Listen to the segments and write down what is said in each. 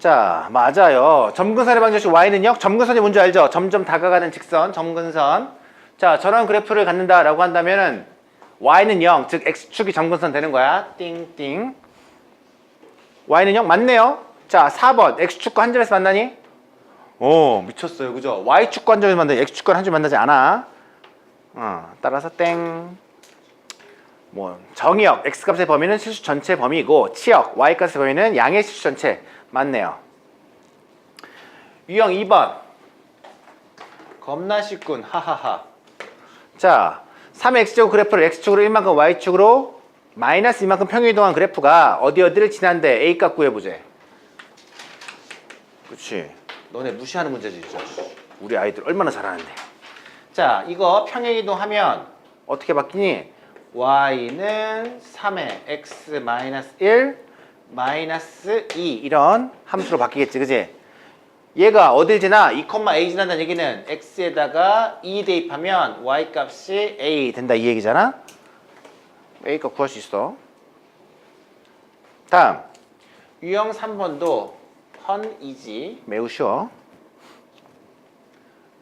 자, 맞아요. 점근선의 방정식 y는요. 점근선이 뭔지 알죠? 점점 다가가는 직선, 점근선. 자, 저런 그래프를 갖는다 라고 한다면은 y는 0, 즉 x축이 점근선 되는 거야. 띵띵. y는 0 맞네요. 자, 4번 x축과 한 점에서 만나니? 오, 미쳤어요. 그죠? y축과 한 점에서 만나니 x축과 한 점에 만나지 않아. 어, 따라서 땡. 뭐 정의역 x값의 범위는 실수 전체 범위이고 치역 y값의 범위는 양의 실수 전체 맞네요. 유형 2번. 겁나 쉽군. 하하하. 자 3의 x제곱 그래프를 x축으로 1만큼 y축으로 마이너스 2만큼 평행이동한 그래프가 어디 어디를 지난데 a값 구해보재. 그치. 너네 무시하는 문제지 진짜. 우리 아이들 얼마나 잘하는데. 자 이거 평행 이동하면 어떻게 바뀌니? y는 3의 x 마이너스 1 마이너스 2 이런 함수로 바뀌겠지 그지? 얘가 어딜 지나? 2,a 지난다는 얘기는 x에다가 2 대입하면 y 값이 a 된다 이 얘기잖아? a 값 구할 수 있어. 다음. 유형 3번도 펀이지. 매우 쉬워.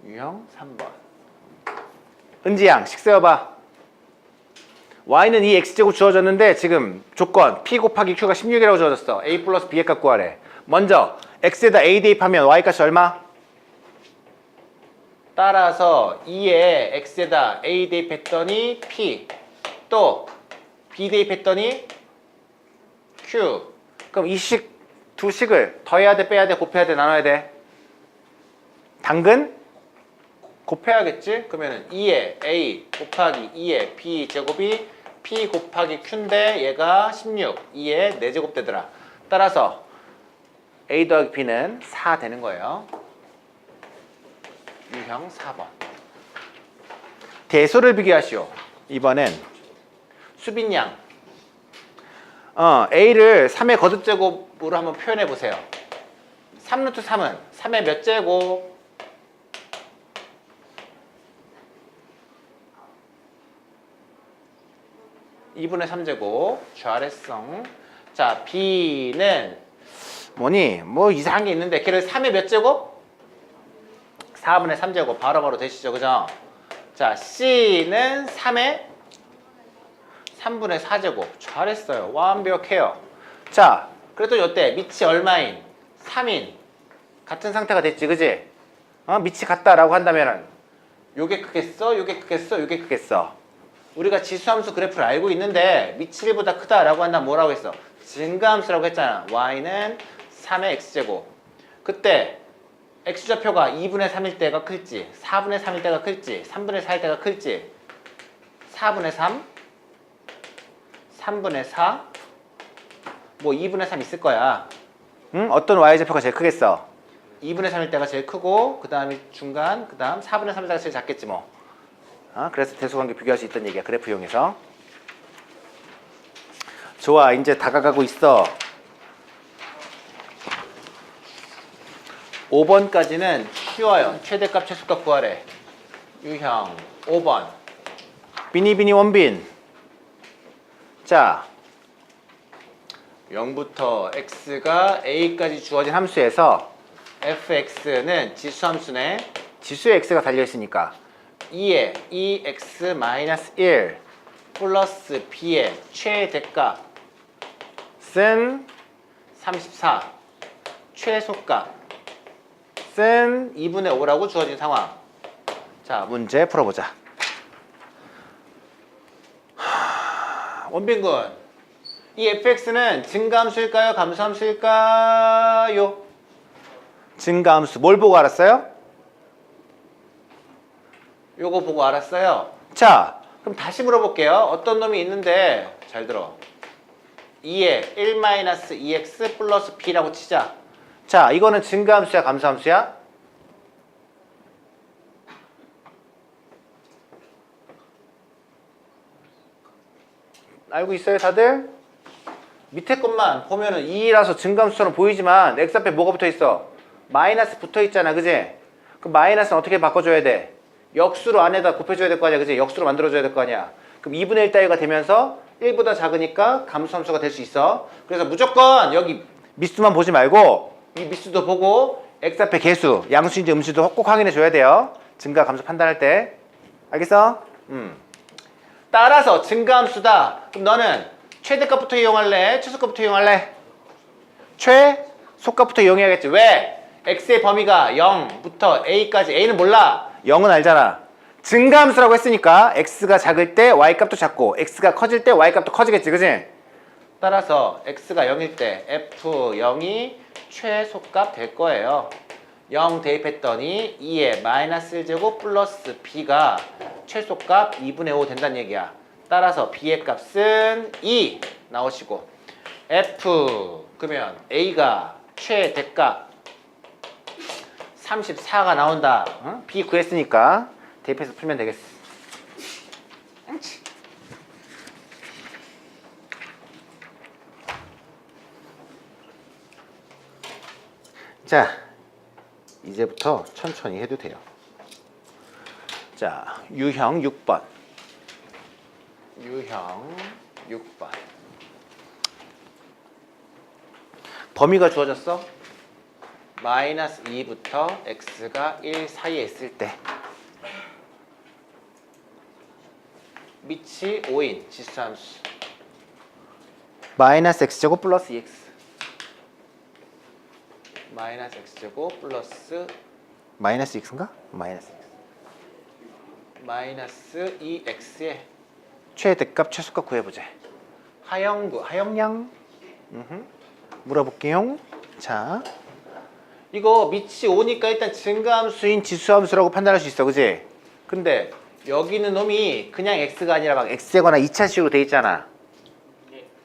유형 3번. 은지양 식 세워봐 y는 이 x제곱 주어졌는데 지금 조건 p 곱하기 q가 16이라고 주어졌어. a 플러스 b의 값 구하래. 먼저 x에다 a 대입하면 y 값이 얼마? 따라서 2에 x에다 a 대입했더니 p. 또 b 대입했더니 q. 그럼 이 식 두 식을 더해야 돼 빼야 돼 곱해야 돼 나눠야 돼? 당근? 곱해야겠지? 그러면 2에 a 곱하기 2에 b 제곱이 p 곱하기 q인데 얘가 16, 2에 4제곱 되더라. 따라서 a 더하기 b는 4 되는 거예요. 유형 4번. 대소를 비교하시오. 이번엔 수빈양. 어, a를 3의 거듭제곱으로 한번 표현해 보세요. 3루트 3은 3의 몇 제곱? 2분의 3제곱 좌래성 자 B는 뭐니 뭐 이상한 게 있는데 걔를 3의 몇 제곱? 4분의 3제곱 바로바로 되시죠 그죠? 자 C는 3의 3분의 4제곱 잘했어요 완벽해요 자 그래도 요때 밑이 얼마인? 3인 같은 상태가 됐지 그지? 어? 밑이 같다라고 한다면은 요게 크겠어? 요게 크겠어? 요게 크겠어? 우리가 지수함수 그래프를 알고 있는데 1보다 크다라고 한다면 뭐라고 했어? 증가함수라고 했잖아. y는 3의 x제곱. 그때 x좌표가 2분의 3일 때가 클지, 4분의 3일 때가 클지, 3분의 4일 때가 클지, 4분의 3, 3분의 4, 뭐 2분의 3 있을 거야. 응? 어떤 y좌표가 제일 크겠어? 2분의 3일 때가 제일 크고, 그 다음에 중간, 그 다음 4분의 3일 때가 제일 작겠지 뭐. 어? 그래서 대소관계 비교할 수 있다는 얘기야 그래프 이용해서. 좋아 이제 다가가고 있어. 5번까지는 쉬워요. 최대값 최소값 구하래. 유형 5번. 비니비니 원빈. 자 0부터 x가 a까지 주어진 함수에서 fx는 지수 함수네. 지수에 x가 달려 있으니까 2의 2x-1 플러스 b의 최대값은 34 최소값은 2분의 5라고 주어진 상황. 자 문제 풀어보자. 하, 원빈군 이 fx는 증가함수일까요? 감소함수일까요? 증가함수 뭘 보고 알았어요? 요거 보고 알았어요. 자, 그럼 다시 물어볼게요. 어떤 놈이 있는데 잘 들어. 2에 1-2x 플러스 b라고 치자. 자, 이거는 증가함수야, 감소함수야? 알고 있어요, 다들? 밑에 것만 보면은 2라서 증가함수처럼 보이지만 x 앞에 뭐가 붙어 있어? 마이너스 붙어 있잖아, 그지? 그 마이너스는 어떻게 바꿔줘야 돼? 역수로 안에다 곱해줘야 될 거 아니야, 그지? 역수로 만들어줘야 될 거 아니야. 그럼 2분의 1 따위가 되면서 1보다 작으니까 감소함수가 될 수 있어. 그래서 무조건 여기 밑수만 보지 말고, 이 미수도 보고 x 앞에 개수, 양수인지 음수도 꼭 확인해 줘야 돼요. 증가 감소 판단할 때. 알겠어? 음. 따라서 증가함수다. 그럼 너는 최대값부터 이용할래? 최소값부터 이용할래? 최소값부터 이용해야겠지. 왜? x의 범위가 0부터 a까지. a는 몰라. 0은 알잖아. 증가함수라고 했으니까 x가 작을 때 y 값도 작고 x가 커질 때 y 값도 커지겠지. 그지? 따라서 x가 0일 때 f0이 최소값 될 거예요. 0 대입했더니 2에 마이너스 1제곱 플러스 b가 최소값 2분의 5 된다는 얘기야. 따라서 b의 값은 2 나오시고 f 그러면 a가 최대값 34가 나온다. 응? b 구했으니까 대입해서 풀면 되겠어. 응? 자, 이제부터 천천히 해도 돼요. 자, 유형 6번. 유형 6번. 범위가 주어졌어? 마이너스 2부터 x가 1 사이에 있을 때 밑이 5인 지수함수 마이너스 x제곱 플러스 2x 마이너스 x제곱 플러스 마이너스 x인가? 마이너스 x 마이너스 2x의 최대값 최소값 구해보자 하영구 하영양. 물어볼게요 자 이거 밑이 5니까 일단 증가함수인 지수함수라고 판단할 수 있어 그지? 근데 여기 있는 놈이 그냥 x가 아니라 막 x거나 2차식으로 돼 있잖아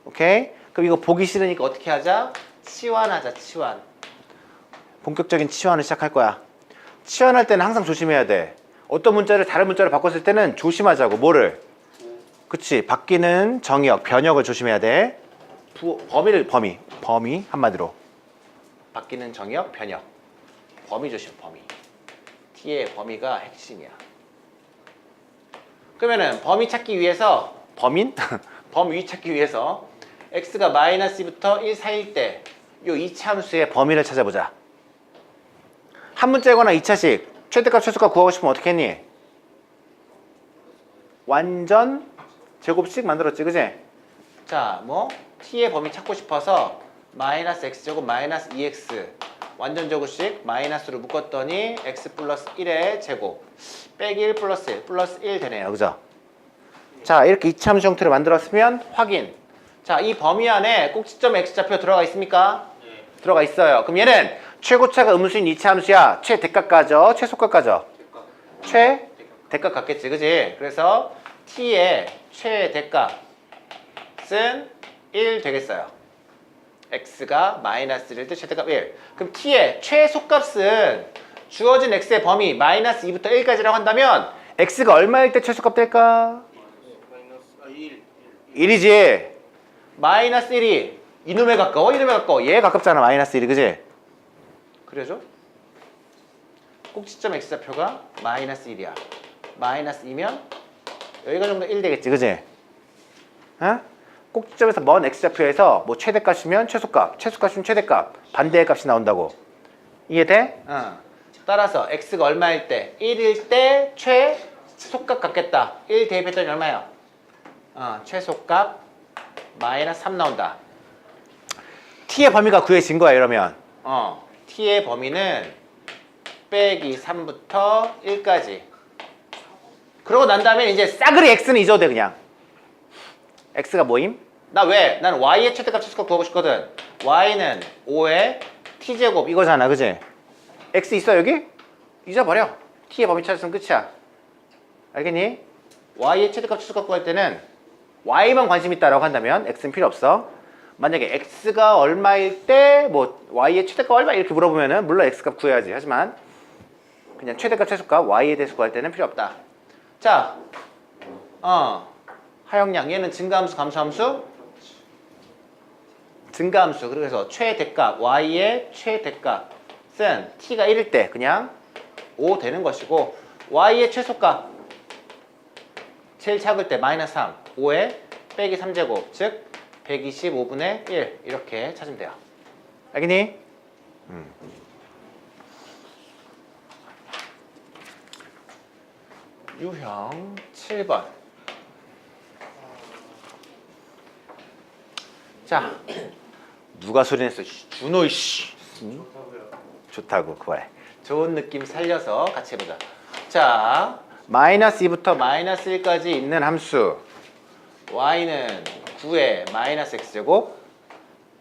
오케이? 그럼 이거 보기 싫으니까 어떻게 하자? 치환하자 치환 본격적인 치환을 시작할 거야. 치환할 때는 항상 조심해야 돼. 어떤 문자를 다른 문자로 바꿨을 때는 조심하자고. 뭐를? 그치. 바뀌는 정역, 변역을 조심해야 돼. 부, 범위를 범위. 범위 한마디로. 바뀌는 정역, 변역. 범위 조심. 범위. t의 범위가 핵심이야. 그러면은 범위 찾기 위해서 범인? 범위 찾기 위해서 x가 마이너스 2부터 1 사이일 때요 2차 함수의 범위를 찾아보자. 한 문자거나 2차식 최대값 최소값 구하고 싶으면 어떻게 했니? 완전 제곱식 만들었지 그지? 자뭐 t의 범위 찾고 싶어서 마이너스 x제곱 마이너스 2x 완전 제곱식 마이너스로 묶었더니 x 플러스 1의 제곱. 빼기 1 플러스 1 플러스 1 되네요. 그죠? 자 이렇게 이차함수 형태로 만들었으면 확인. 자 이 범위 안에 꼭지점 x좌표 들어가 있습니까? 들어가 있어요. 그럼 얘는 최고차가 음수인 이차 함수야. 최대값까죠 최소값까죠 최대값 같겠지. 그지? 그래서 t의 최대값은 1 되겠어요 x가 마이너스 1일 때 최대값 1 그럼 t의 최소값은 주어진 x의 범위 마이너스 2부터 1까지라고 한다면 x가 얼마일 때 최소값 될까? 마이너스 아 1. 1 이지 마이너스 1이 이놈에 가까워 이놈에 가까워 얘 가깝잖아 마이너스 1이 그지? 그래죠? 꼭지점 x좌표가 마이너스 1이야 마이너스 2면 여기가 정도 1 되겠지 그지? 어? 꼭지점에서 먼 x좌표에서 뭐 최대값이면 최소값 최소값이면 최대값 반대의 값이 나온다고 이해돼? 어. 따라서 x가 얼마일 때 1일 때 최소값 같겠다 1 대입했더니 얼마야? 어, 최소값 마이너스 3 나온다 t의 범위가 구해진 거야 이러면 어, t의 범위는 빼기 3부터 1까지 그러고 난 다음에 이제 싸그리 x는 잊어도 돼 그냥 x가 뭐임? 나 왜? 난 y의 최대값 최소값 구하고 싶거든. Y는 5의 t제곱 이거잖아 그지? x 있어 여기? 잊어버려. T의 범위 찾았으면 끝이야. 알겠니? y의 최대값 최소값 구할 때는 y만 관심 있다라고 한다면 x는 필요 없어. 만약에 x가 얼마일 때 뭐 y의 최대값 얼마 이렇게 물어보면은 물론 x값 구해야지. 하지만 그냥 최대값 최소값 y에 대해서 구할 때는 필요 없다. 자, 어. 하영량. 얘는 증가함수 감소함수 증가함수 그래서 최대값 y의 최대값은 t가 1일 때 그냥 5 되는 것이고 y의 최소값 제일 작을 때 마이너스 3 5에 빼기 3제곱 즉 125분의 1 이렇게 찾으면 돼요 알겠니? 음. 유형 7번. 자, 누가 소리냈어? 씨, 준호 씨. 좋다고요. 좋다고 그거야. 좋은 느낌 살려서 같이 해보자. 자, 마이너스 2부터 마이너스 1까지 있는 함수 y는 9의 마이너스 x제곱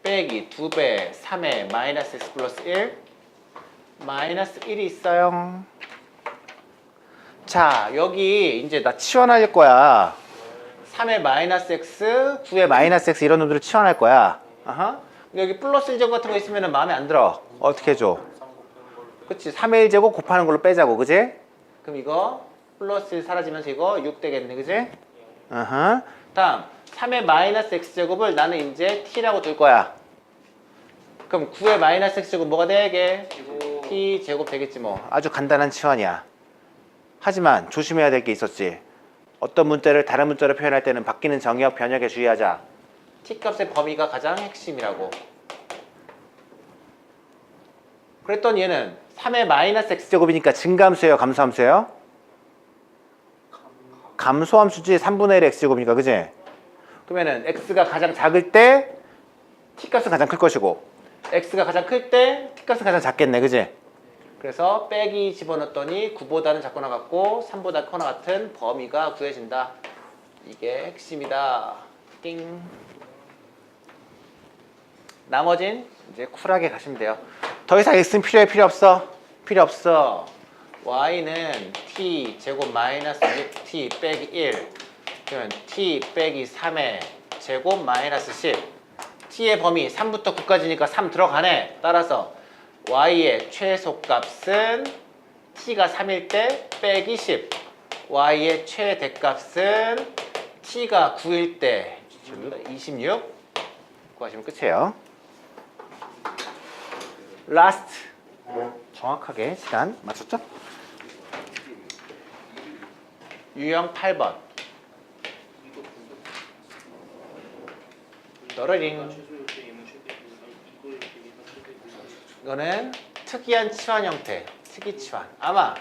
빼기 2배 3의 마이너스 x 플러스 1 마이너스 1이 있어요. 자, 여기 이제 나 치환할 거야. 3의 마이너스 x, 9의 마이너스 x 이런 놈들을 치환할 거야. 아하. 여기 플러스 1제곱 같은 거 있으면 마음에 안 들어. 어떻게 해줘? 3 곱하는 걸로 그치 3의 1제곱 곱하는 걸로 빼자고 그지? 그럼 이거 플러스 1 사라지면서 이거 6 되겠네 그지? 어허. 다음 3의 마이너스 x제곱을 나는 이제 t라고 둘 거야 그럼 9의 마이너스 x제곱 뭐가 되게? t 제곱 되겠지 뭐 아주 간단한 치환이야 하지만 조심해야 될 게 있었지 어떤 문자를 다른 문자로 표현할 때는 바뀌는 정의역 변형에 주의하자 t 값의 범위가 가장 핵심이라고 그랬더니 얘는 3의 마이너스 x제곱이니까 증감수예요 감소함수예요? 감소함수지 3분의 1 x제곱이니까 그지? 그러면은 x가 가장 작을 때 t값은 가장 클 것이고 x가 가장 클 때 t값은 가장 작겠네 그지? 그래서 빼기 집어넣었더니 9보다는 작거나 같고 3보다 커나 같은 범위가 구해진다 이게 핵심이다 띵 나머진 이제 쿨하게 가시면 돼요. 더 이상 x는 필요해 필요 없어? 필요 없어. Y는 t 제곱 마이너스 6t 빼기 1 그러면 t 빼기 3의 제곱 마이너스 10 t의 범위 3부터 9까지니까 3 들어가네. 따라서 y의 최소값은 t가 3일 때 빼기 10 y의 최대값은 t가 9일 때. 26 구하시면 끝이에요 라스트 정확하게 시간 맞췄죠? 유형 8번 떠러링 최소 요때 얘는 최대 이거 이렇게 얘는 최대 이거는 특이한 치환 형태 특이 치환 아마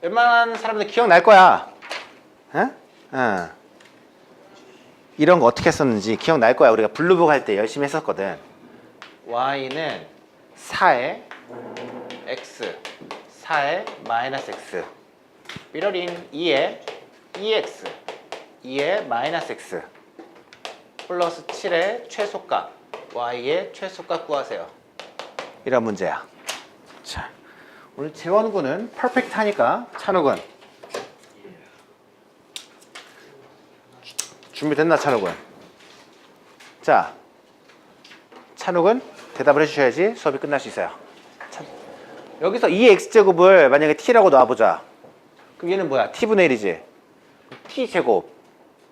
웬만한 사람들 기억날 거야 응? 응. 이런 거 어떻게 했었는지 기억날 거야 우리가 블루북 할 때 열심히 했었거든 y는 4의 x 4의 마이너스 x. 미러링 2의 2x 2의 마이너스 x. 플러스 7의 최소값 y의 최소값 구하세요. 이런 문제야. 자, 오늘 재원군은 퍼펙트 하니까 찬욱은 준비됐나 찬욱은? 자, 찬욱은 대답을 해주셔야지 수업이 끝날 수 있어요. 참. 여기서 2x제곱을 만약에 t라고 놔보자. 그럼 얘는 뭐야? t분의 1이지. t제곱.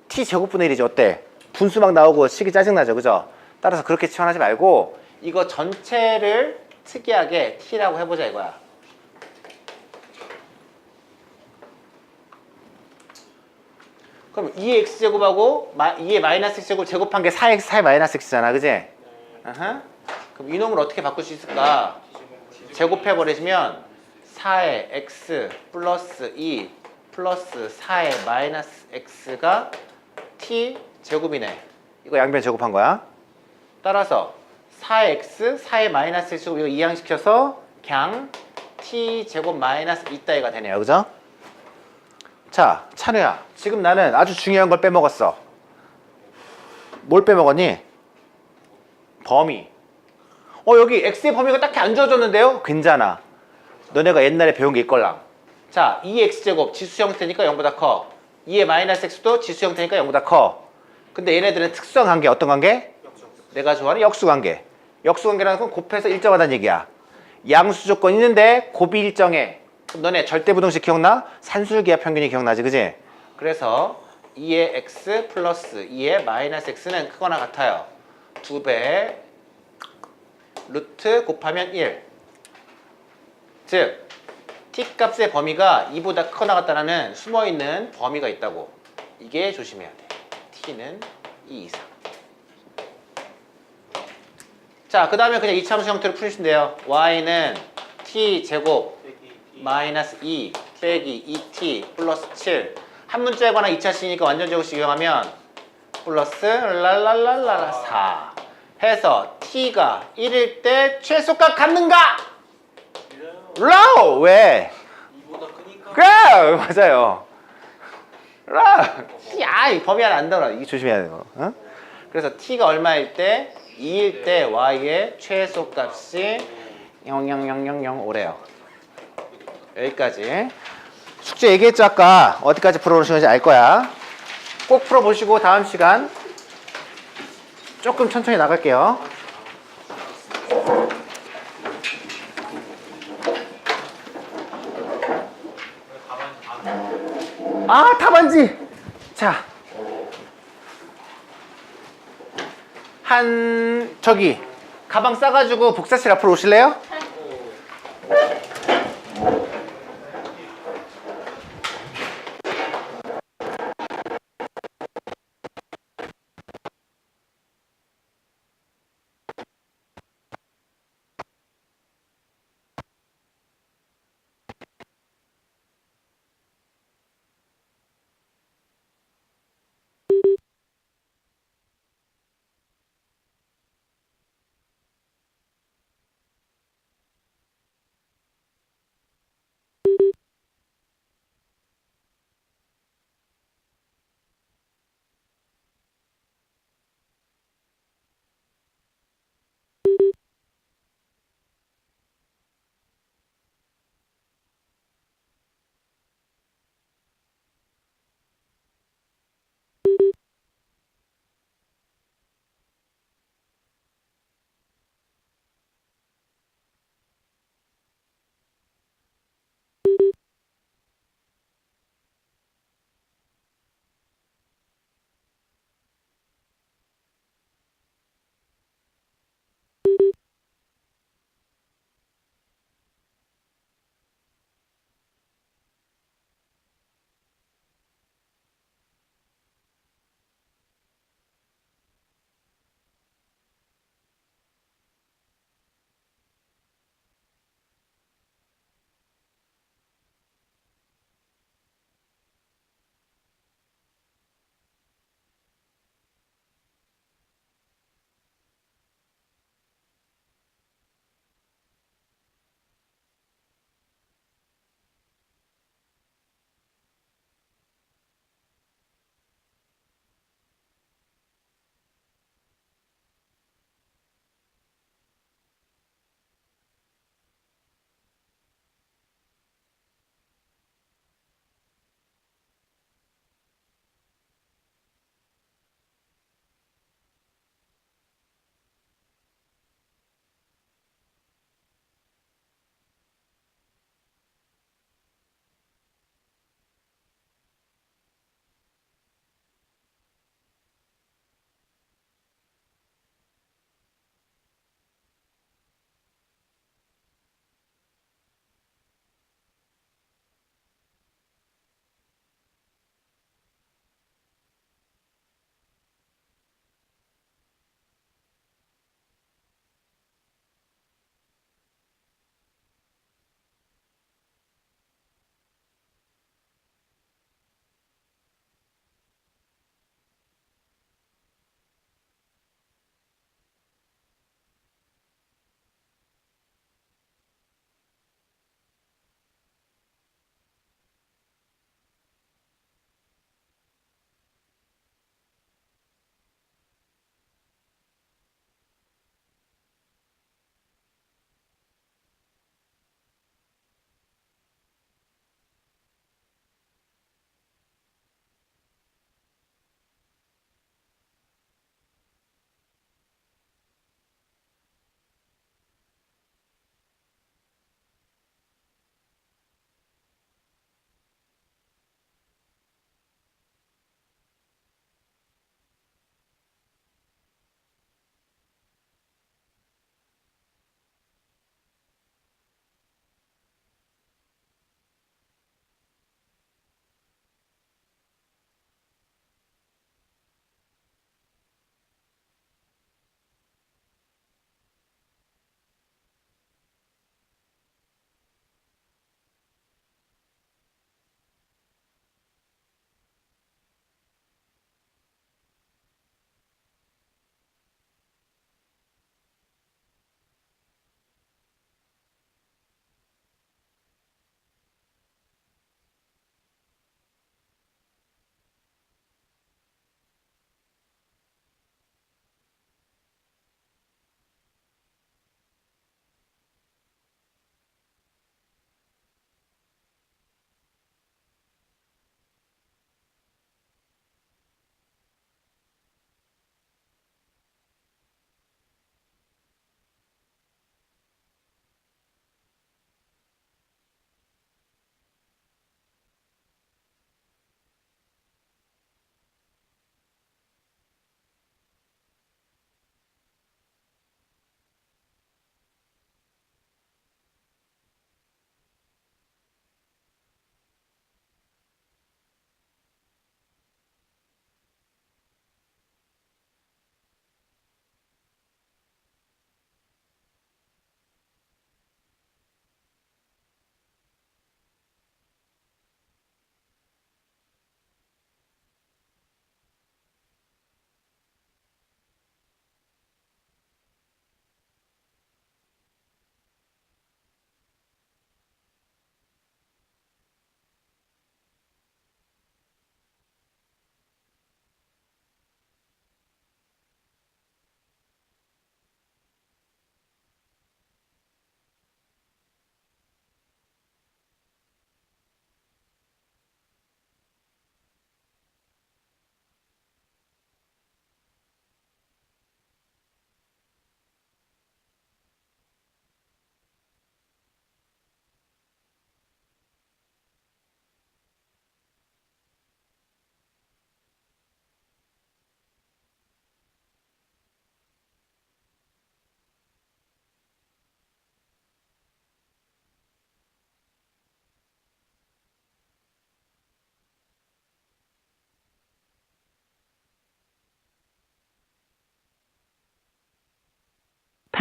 t제곱분의 1이지. 어때? 분수 막 나오고 식이 짜증나죠. 그죠? 따라서 그렇게 치환하지 말고 이거 전체를 특이하게 t라고 해보자 이거야. 그럼 2x 제곱하고 2의 마이너스 x 제곱 제곱한 게 4x 4의 마이너스 x잖아, 그지? 아하. 그럼 이놈을 어떻게 바꿀 수 있을까? 제곱해 버리시면 4의 x 플러스 2 플러스 4의 마이너스 x가 t 제곱이네. 이거 양변 제곱한 거야. 따라서 4x 4의 마이너스 x고 이거 이항시켜서 그냥 t 제곱 마이너스 이따위가 되네요. 그죠? 자, 찬우야. 지금 나는 아주 중요한 걸 빼먹었어. 뭘 빼먹었니? 범위. 어, 여기 x의 범위가 딱히 안 주어졌는데요? 괜찮아. 너네가 옛날에 배운 게 있걸랑. 자, 2x제곱 지수 형태니까 0보다 커. 2의 마이너스 x도 지수 형태니까 0보다 커. 근데 얘네들은 특수한 관계 어떤 관계? 내가 좋아하는 역수 관계. 역수 관계라는 건 곱해서 일정하다는 얘기야. 양수 조건 있는데 곱이 일정해. 그럼 너네 절대부동식 기억나? 산술기하 평균이 기억나지, 그지? 그래서 2의 x 플러스 2의 마이너스 x는 크거나 같아요. 두배 루트 곱하면 1. 즉 t 값의 범위가 2보다 크거나 같다는 숨어있는 범위가 있다고. 이게 조심해야 돼. t는 2 이상. 자, 그 다음에 그냥 이차함수 형태로 풀으시면 돼요. y는 t 제곱. 마이너스 2 빼기 2t 플러스 7. 한 문자에 관한 2차식이니까 완전 제곱식 이용하면 플러스 랄랄랄랄라 4 해서 t가 1일 때 최소값 갖는가? 이래요. 라우! 왜? 이보다 크니까. 그래! 맞아요. 라우! 야, 이 범위 안 들어. 이게 조심해야 돼요. 어? 그래서 t가 얼마일 때? 2일 때 y의 최소값이 00000 오래요. 여기까지. 숙제 얘기했죠 아까 어디까지 풀어보시는지 알 거야. 꼭 풀어보시고 다음 시간 조금 천천히 나갈게요. 가방 안. 아 답안지. 자, 한 저기 가방 싸가지고 복사실 앞으로 오실래요?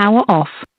Power off.